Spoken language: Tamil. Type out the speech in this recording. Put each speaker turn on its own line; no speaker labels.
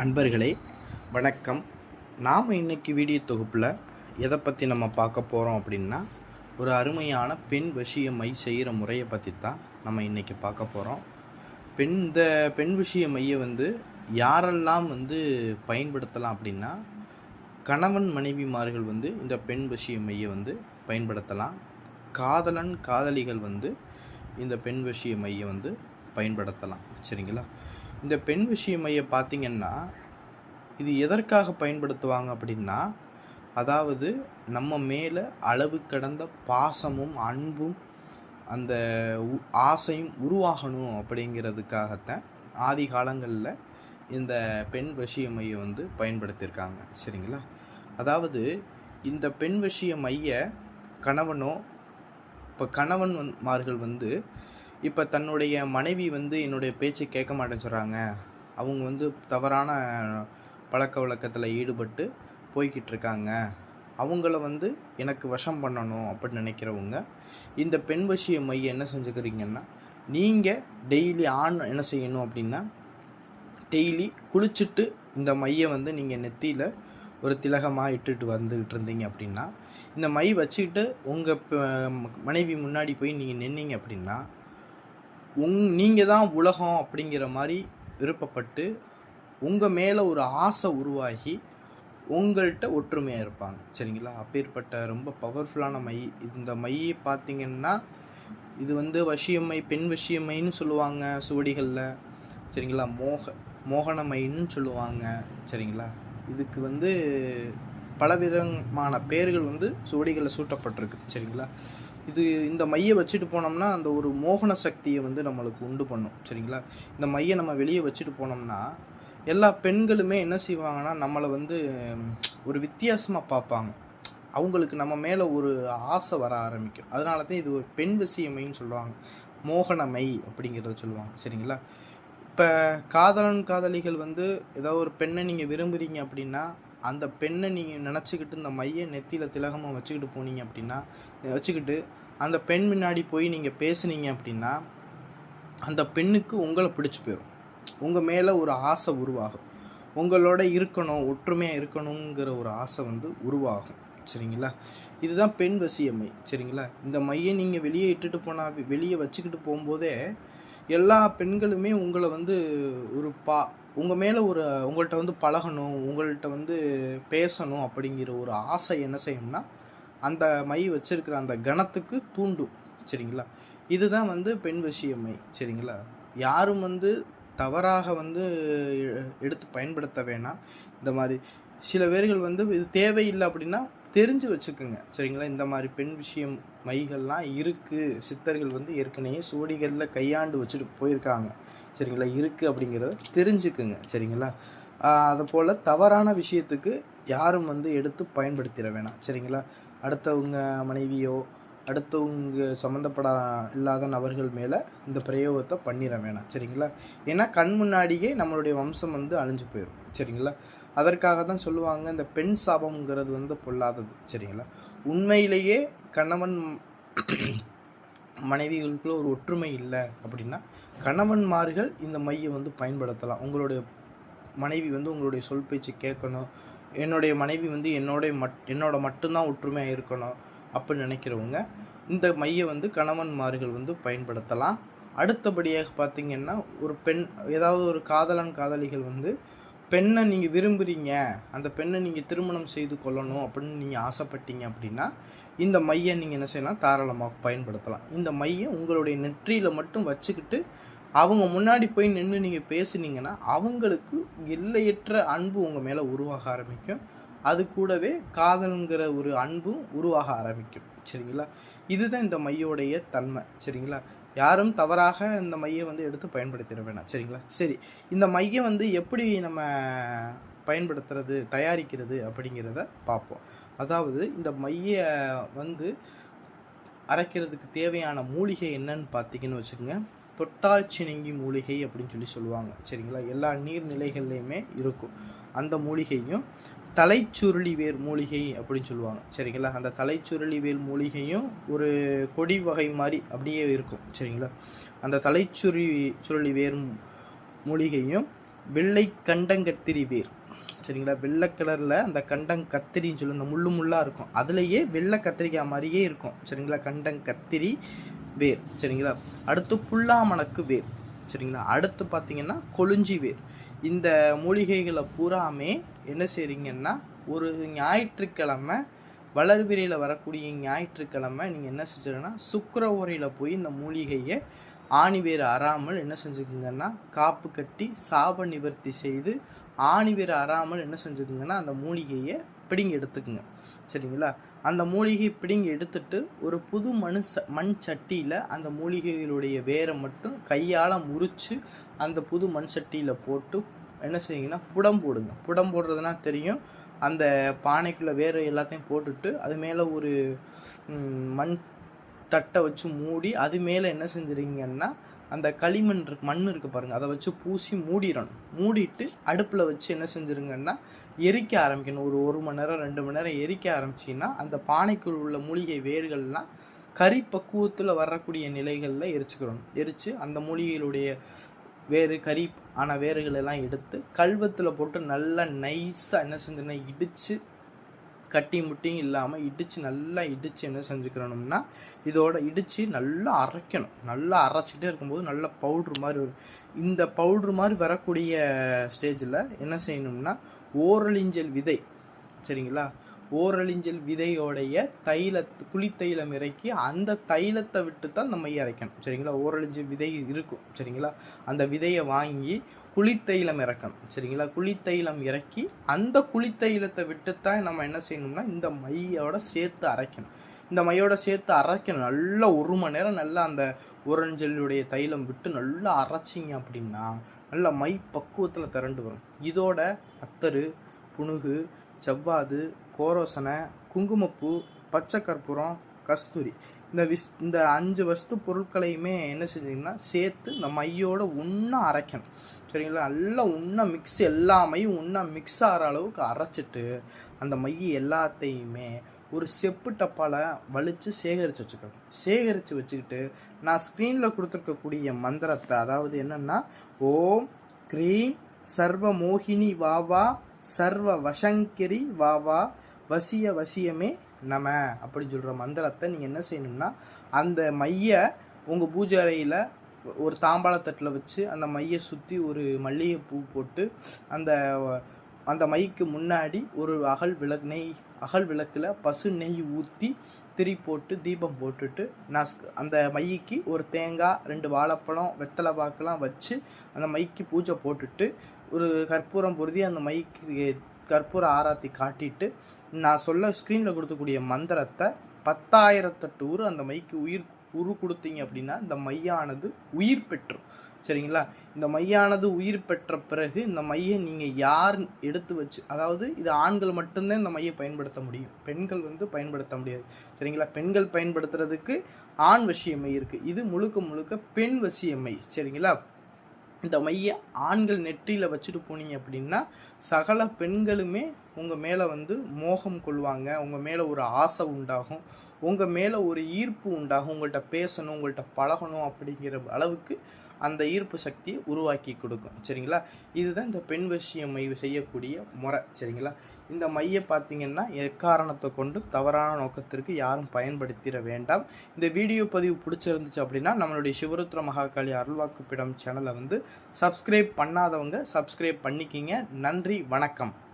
அன்பர்களே வணக்கம். நாம் இன்னைக்கு வீடியோ தொகுப்பில் எதை பற்றி நம்ம பார்க்க போகிறோம் அப்படின்னா ஒரு அருமையான பெண் விஷயமை செய்கிற முறையை பற்றி தான் நம்ம இன்றைக்கி பார்க்க போகிறோம் பெண் இந்த பெண் விஷய மையை வந்து யாரெல்லாம் வந்து பயன்படுத்தலாம் அப்படின்னா கணவன் மனைவிமார்கள் வந்து இந்த பெண் விஷய மையை வந்து பயன்படுத்தலாம். காதலன் காதலிகள் வந்து இந்த பெண் விஷய மையை வந்து பயன்படுத்தலாம். சரிங்களா? இந்த பெண் விஷய மையை பார்த்திங்கன்னா இது எதற்காக பயன்படுத்துவாங்க அப்படின்னா அதாவது நம்ம மேலே அளவு கடந்த பாசமும் அன்பும் அந்த உ- ஆசையும் உருவாகணும் அப்படிங்கிறதுக்காகத்தான் ஆதி காலங்களில் இந்த பெண் விஷய மையை வந்து பயன்படுத்தியிருக்காங்க. சரிங்களா? அதாவது இந்த பெண் விஷய மைய கணவனோ இப்போ கணவன் மார்கள் வந்து இப்போ தன்னுடைய மனைவி வந்து என்னுடைய பேச்சை கேட்க மாட்டேன்னு சொல்கிறாங்க அவங்க வந்து தவறான பழக்க வழக்கத்தில் ஈடுபட்டு போய்கிட்டு இருக்காங்க. அவங்கள வந்து எனக்கு வசம் பண்ணணும் அப்படின்னு நினைக்கிறவங்க இந்த பெண் வசிய மைய என்ன செஞ்சுக்கிறீங்கன்னா நீங்கள் டெய்லி ஆண் என்ன செய்யணும் அப்படின்னா டெய்லி குளிச்சுட்டு இந்த மையை வந்து நீங்கள் நெத்தியில் ஒரு திலகமாக இட்டுட்டு வந்துக்கிட்டு இருந்தீங்க அப்படின்னா இந்த மை வச்சுக்கிட்டு உங்கள் மனைவி முன்னாடி போய் நீங்கள் நின்னீங்க அப்படின்னா உங் நீங்கள் தான் உலகம் அப்படிங்கிற மாதிரி விருப்பப்பட்டு உங்கள் மேலே ஒரு ஆசை உருவாகி உங்கள்கிட்ட ஒற்றுமையாக இருப்பாங்க. சரிங்களா? அப்பேற்பட்ட ரொம்ப பவர்ஃபுல்லான மை இந்த மையை பார்த்தீங்கன்னா இது வந்து வசியம்மை பெண் வசியம்மைன்னு சொல்லுவாங்க சுவடிகளில். சரிங்களா? மோக மோகனமைன்னு சொல்லுவாங்க. சரிங்களா? இதுக்கு வந்து பலவிதமான பேர்கள் வந்து சுவடிகளில் சூட்டப்பட்டிருக்கு. சரிங்களா? இது இந்த மையை வச்சுட்டு போனோம்னா அந்த ஒரு மோகன சக்தியை வந்து நம்மளுக்கு உண்டு பண்ணும். சரிங்களா? இந்த மையை நம்ம வெளியே வச்சுட்டு போனோம்னா எல்லா பெண்களுமே என்ன செய்வாங்கன்னா நம்மளை வந்து ஒரு வித்தியாசமாக பார்ப்பாங்க. அவங்களுக்கு நம்ம மேலே ஒரு ஆசை வர ஆரம்பிக்கும். அதனால தான் இது ஒரு பெண் விஷயமைன்னு சொல்லுவாங்க. மோகனமை அப்படிங்கிறத சொல்லுவாங்க. சரிங்களா? இப்போ காதலன் காதலிகள் வந்து ஏதோ ஒரு பெண்ணை நீங்கள் விரும்புகிறீங்க அப்படின்னா அந்த பெண்ணை நீங்கள் நினச்சிக்கிட்டு இந்த மைய நெத்தியில் திலகமாக வச்சுக்கிட்டு போனீங்க அப்படின்னா வச்சுக்கிட்டு அந்த பெண் முன்னாடி போய் நீங்கள் பேசுனீங்க அப்படின்னா அந்த பெண்ணுக்கு உங்களை பிடிச்சி போயிடும் உங்கள் மேலே ஒரு ஆசை உருவாகும். உங்களோட இருக்கணும் ஒற்றுமையாக இருக்கணுங்கிற ஒரு ஆசை வந்து உருவாகும். சரிங்களா? இதுதான் பெண் வசியமை. சரிங்களா? இந்த மையை நீங்கள் வெளியே இட்டுட்டு போனால் வெளியே வச்சுக்கிட்டு போகும்போதே எல்லா பெண்களுமே உங்களை வந்து ஒரு பா உங்கள் மேலே ஒரு உங்கள்கிட்ட வந்து பழகணும் உங்கள்கிட்ட வந்து பேசணும் அப்படிங்கிற ஒரு ஆசை என்ன செய்யும்னா அந்த மை வச்சிருக்கிற அந்த கணத்துக்கு தூண்டும் சரிங்களா? இதுதான் வந்து பெண் விஷயமை சரிங்களா? யாரும் வந்து தவறாக வந்து எடுத்து பயன்படுத்த வேணாம். இந்த மாதிரி சில பேர்கள் வந்து இது தேவையில்லை அப்படின்னா தெரிஞ்சு வச்சுக்கோங்க. சரிங்களா? இந்த மாதிரி பெண் விஷயம் மைகள்லாம் இருக்குது சித்தர்கள் வந்து ஏற்கனவே சுவடிகளில் கையாண்டு வச்சுட்டு போயிருக்காங்க. சரிங்களா? இருக்குது அப்படிங்கிறத தெரிஞ்சுக்குங்க. சரிங்களா? ஆஹ் அதை போல் தவறான விஷயத்துக்கு யாரும் வந்து எடுத்து பயன்படுத்திட வேணாம். சரிங்களா? அடுத்தவங்க மனைவியோ அடுத்தவங்க சம்மந்தப்பட இல்லாத நபர்கள் மேலே இந்த பிரயோகத்தை பண்ணிட வேணாம். சரிங்களா? ஏன்னா கண் முன்னாடியே நம்மளுடைய வம்சம் வந்து அழிஞ்சு போயிடும் சரிங்களா? அதற்காக தான் சொல்லுவாங்க இந்த பெண் சாபம்ங்கிறது வந்து பொல்லாதது. சரிங்களா? உண்மையிலேயே கணவன் மனைவிகளுக்குள்ள ஒரு ஒற்றுமை இல்லை அப்படின்னா கணவன்மார்கள் இந்த மையை வந்து பயன்படுத்தலாம். உங்களுடைய மனைவி வந்து உங்களுடைய சொல் பேச்சு கேட்கணும். என்னுடைய மனைவி வந்து என்னோட மட் என்னோட மட்டும்தான் ஒற்றுமையாக இருக்கணும் அப்படின்னு நினைக்கிறவங்க இந்த மையை வந்து கணவன்மார்கள் வந்து பயன்படுத்தலாம். அடுத்தபடியாக பார்த்திங்கன்னா ஒரு பெண் ஏதாவது ஒரு காதலன் காதலிகள் வந்து பெண்ணை நீங்கள் விரும்புகிறீங்க அந்த பெண்ணை நீங்கள் திருமணம் செய்து கொள்ளணும் அப்படின்னு நீங்கள் ஆசைப்பட்டீங்க அப்படின்னா இந்த மையை நீங்கள் என்ன செய்யலாம்? தாராளமாக பயன்படுத்தலாம். இந்த மையை உங்களுடைய நெற்றியில் மட்டும் வச்சுக்கிட்டு அவங்க முன்னாடி போய் நின்று நீங்கள் பேசுனீங்கன்னா அவங்களுக்கு எல்லையற்ற அன்பு உங்கள் மேலே உருவாக ஆரம்பிக்கும். அது கூடவே காதலுங்கிற ஒரு அன்பும் உருவாக ஆரம்பிக்கும். சரிங்களா? இதுதான் இந்த மையோடைய தன்மை. சரிங்களா? யாரும் தவறாக இந்த மையை வந்து எடுத்து பயன்படுத்திட வேணாம். சரிங்களா? சரி. இந்த மையை வந்து எப்படி நம்ம பயன்படுத்துறது தயாரிக்கிறது அப்படிங்கிறத பார்ப்போம். அதாவது இந்த மையை வந்து அரைக்கிறதுக்கு தேவையான மூலிகை என்னன்னு பார்த்தீங்கன்னு வச்சுக்கோங்க. தொட்டால் சினுங்கி மூலிகை அப்படின்னு சொல்லி சொல்லுவாங்க. சரிங்களா? எல்லா நீர்நிலைகள்லையுமே இருக்கும். அந்த மூலிகையும் தலைச்சுருளி வேர் மூலிகை அப்படின்னு சொல்லுவாங்க. சரிங்களா? அந்த தலைச்சுருளி வேர் மூலிகையும் ஒரு கொடி வகை மாதிரி அப்படியே இருக்கும். சரிங்களா? அந்த தலைச்சுருளி சுருளி வேர் மூலிகையும் வெள்ளை கண்டங்கத்திரி வேர் சரிங்களா? வெள்ளை கலரில் அந்த கண்டங் கத்திரின்னு சொல்லி அந்த முள்ளு முள்ளாக இருக்கும். அதுலேயே வெள்ளை கத்திரிக்காய் மாதிரியே இருக்கும். சரிங்களா? கண்டங் கத்திரி வேர் சரிங்களா? அடுத்து புல்லாமணக்கு வேர் சரிங்களா? அடுத்து பார்த்தீங்கன்னா கொழுஞ்சி வேர் இந்த மூலிகைகளை பூராமே என்ன செய்கிறீங்கன்னா ஒரு ஞாயிற்றுக்கிழமை வளர்பிறையில் வரக்கூடிய ஞாயிற்றுக்கிழமை நீங்கள் என்ன செஞ்சிருங்கன்னா சுக்கர உரையில் போய் இந்த மூலிகையை ஆணிவேர் அறாமல் என்ன செஞ்சுக்குங்கன்னா காப்பு கட்டி சாப நிவர்த்தி செய்து ஆணிவேர் அறாமல் என்ன செஞ்சுக்குங்கன்னா அந்த மூலிகையை பிடிங்கி எடுத்துக்குங்க. சரிங்களா? அந்த மூலிகை பிடுங்கி எடுத்துட்டு ஒரு புது மண் ச மண் சட்டியில் அந்த மூலிகைகளுடைய வேரை மட்டும் கையால் முறித்து அந்த புது மண் சட்டியில் போட்டு என்ன செய்யுங்கன்னா புடம் போடுங்க. புடம் போடுறதுனா தெரியும். அந்த பானைக்குள்ளே வேறு எல்லாத்தையும் போட்டுட்டு அது மேலே ஒரு மண் தட்டை வச்சு மூடி அது மேலே என்ன செஞ்சுருங்கன்னா அந்த களிமண் மண் இருக்குது பாருங்கள் அதை வச்சு பூசி மூடிடணும். மூடிட்டு அடுப்பில் வச்சு என்ன செஞ்சுருங்கன்னா எரிக்க ஆரம்பிக்கணும். ஒரு ஒரு மணி நேரம் ரெண்டு மணி நேரம் எரிக்க ஆரம்பிச்சின்னா அந்த பானைக்குள் உள்ள மூலிகை வேர்கள்லாம் கறி பக்குவத்தில் வரக்கூடிய நிலைகளில் எரிச்சுக்கிறணும். எரித்து அந்த மூலிகையிலுடைய வேறு கறி ஆன வேர்களெல்லாம் எடுத்து கல்வத்தில் போட்டு நல்லா நைஸாக என்ன செஞ்சுன்னா இடித்து கட்டி முட்டியும் இல்லாமல் இடித்து நல்லா இடித்து என்ன செஞ்சுக்கிறணும்னா இதோட இடித்து நல்லா அரைக்கணும். நல்லா அரைச்சிட்டே இருக்கும்போது நல்ல பவுட்ரு மாதிரி வரும். இந்த பவுட்ரு மாதிரி வரக்கூடிய ஸ்டேஜில் என்ன செய்யணும்னா ஓரலிஞ்சல் விதை சரிங்களா? ஓரலிஞ்சல் விதையோடைய தைல குளித்தைலம் இறக்கி அந்த தைலத்தை விட்டு தான் நம்ம இறக்கணும் சரிங்களா? ஓரலிஞ்சல் விதை இருக்கும். சரிங்களா? அந்த விதையை வாங்கி குளித்தைலம் இறக்கணும். சரிங்களா? குளித்தைலம் இறக்கி அந்த குளித்தைலத்தை விட்டுத்தான் நம்ம என்ன செய்யணும்னா இந்த மையோட சேர்த்து அரைக்கணும். இந்த மையோட சேர்த்து அரைக்கணும் நல்லா ஒரு மணி நேரம் நல்லா அந்த ஓரஞ்சலுடைய தைலம் விட்டு நல்லா அரைச்சிங்க அப்படின்னா நல்லா மை பக்குவத்தில் திரண்டு வரும். இதோட அத்தரு புணுகு செவ்வாது கோரோசனை குங்குமப்பூ பச்சை கற்பூரம் கஸ்தூரி. இந்த விஸ் இந்த அஞ்சு வஸ்து பொருட்களையுமே என்ன செஞ்சீங்கன்னா சேர்த்து இந்த மையோட ஒன்றா அரைக்கணும். சரிங்களா? நல்லா ஒன்றா மிக்ஸ் எல்லா மையும் ஒன்றா மிக்ஸ் ஆகிற அளவுக்கு அரைச்சிட்டு அந்த மைய எல்லாத்தையுமே ஒரு செப்பு டப்பாவில் வலிச்சு சேகரித்து வச்சுக்கணும். சேகரித்து வச்சுக்கிட்டு நான் ஸ்க்ரீனில் கொடுத்துருக்கக்கூடிய மந்திரத்தை அதாவது என்னென்னா ஓம் க்ரீம் சர்வ மோகினி வாவா சர்வ வசங்கிரி வாவா வசிய வசியமே நம அப்படின்னு சொல்கிற மந்திரத்தை நீங்கள் என்ன செய்யணும்னா அந்த மைய உங்கள் பூஜை அறையில் ஒரு தாம்பாளத்தட்டில் வச்சு அந்த மையை சுற்றி ஒரு மல்லிகை பூ போட்டு அந்த அந்த மைக்கு முன்னாடி ஒரு அகல் விளக்கு நெய் அகல் விளக்கில் பசு நெய் ஊற்றி திரி போட்டு தீபம் போட்டுட்டு நான் அந்த மைக்கு ஒரு தேங்காய் ரெண்டு வாழைப்பழம் வெத்தலை பாக்கெலாம் வச்சு அந்த மைக்கு பூஜை போட்டுட்டு ஒரு கற்பூரம் பொருதி அந்த மைக்கு கற்பூர ஆராத்தி காட்டிட்டு நான் சொல்ல ஸ்க்ரீனில் கொடுக்கக்கூடிய மந்திரத்தை பத்தாயிரத்தட்டு ஊர் அந்த மைக்கு உயிர் உரு கொடுத்தீங்க அப்படின்னா இந்த மையானது உயிர் பெற்றும் சரிங்களா? இந்த மையானது உயிர் பெற்ற பிறகு இந்த மையை நீங்கள் யார் எடுத்து வச்சு அதாவது இது ஆண்கள் மட்டும்தான் இந்த மையை பயன்படுத்த முடியும். பெண்கள் வந்து பயன்படுத்த முடியாது. சரிங்களா? பெண்கள் பயன்படுத்துறதுக்கு ஆண் வசியமை இருக்குது இது முழுக்க முழுக்க பெண் வசியமை சரிங்களா? இந்த மைய ஆண்கள் நெற்றியில் வச்சுட்டு போனீங்க அப்படின்னா சகல பெண்களுமே உங்கள் மேலே வந்து மோகம் கொள்வாங்க. உங்கள் மேலே ஒரு ஆசை உண்டாகும். உங்கள் மேலே ஒரு ஈர்ப்பு உண்டாகும். உங்கள்கிட்ட பேசணும் உங்கள்கிட்ட பழகணும் அப்படிங்கிற அளவுக்கு அந்த ஈர்ப்பு சக்தியை உருவாக்கி கொடுக்கும். சரிங்களா? இதுதான் இந்த பெண் விஷயம் மை செய்யக்கூடிய முறை. சரிங்களா? இந்த மையை பார்த்தீங்கன்னா எக்காரணத்தை கொண்டு தவறான நோக்கத்திற்கு யாரும் பயன்படுத்திட வேண்டாம். இந்த வீடியோ பதிவு பிடிச்சிருந்துச்சு அப்படின்னா நம்மளுடைய சிவருத்ர மகாகாளி அருள்வாக்குப்பிடம் சேனலை வந்து சப்ஸ்கிரைப் பண்ணாதவங்க சப்ஸ்கிரைப் பண்ணிக்கிங்க. நன்றி வணக்கம்.